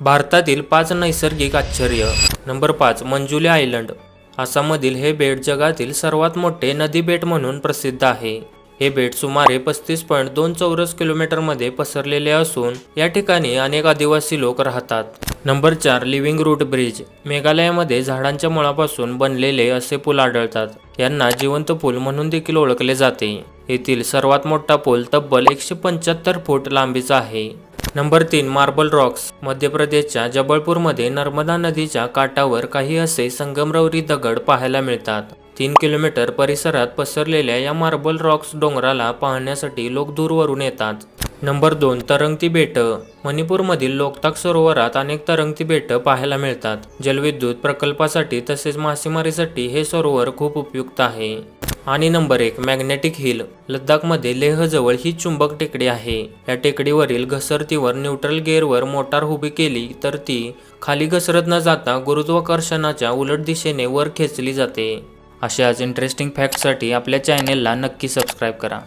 भारतातील पाच नैसर्गिक आश्चर्य. नंबर पाच मंजुली आयलंड. आसाममधील हे बेट जगातील सर्वात मोठे नदी बेट म्हणून प्रसिद्ध आहे. हे बेट सुमारे पस्तीस पॉईंट दोन चौरस किलोमीटरमध्ये पसरलेले असून या ठिकाणी अनेक आदिवासी लोक राहतात. नंबर चार लिव्हिंग रूट ब्रिज. मेघालयामध्ये झाडांच्या मुळापासून बनलेले असे पूल आढळतात. यांना जिवंत पूल म्हणून देखील ओळखले जाते. येथील सर्वात मोठा पूल तब्बल एकशे पंच्याहत्तर फूट लांबीचा आहे. नंबर तीन मार्बल रॉक्स. मध्य प्रदेशच्या जबलपूरमध्ये नर्मदा नदीच्या काठावर काही असे संगमरवरी दगड पाहायला मिळतात. तीन किलोमीटर परिसरात पसरलेल्या या मार्बल रॉक्स डोंगराला पाहण्यासाठी लोक दूरवरून येतात. नंबर दोन तरंगती बेट. मणिपूरमधील लोकताक सरोवरात अनेक तरंगती बेट पाहायला मिळतात. जलविद्युत प्रकल्पासाठी तसेच मासेमारीसाठी हे सरोवर खूप उपयुक्त आहे. आणि नंबर एक मॅग्नेटिक हिल लद्दाखमध्ये लेहजवळ ही चुंबक टेकडी आहे. या टेकडीवरील घसरतीवर न्यूट्रल गेअरवर मोटार उभी केली तर ती खाली घसरत न जाता गुरुत्वाकर्षणाच्या उलट दिशेने वर खेचली जाते. अशाच इंटरेस्टिंग फॅक्टसाठी आपल्या चॅनेलला नक्की सबस्क्राईब करा.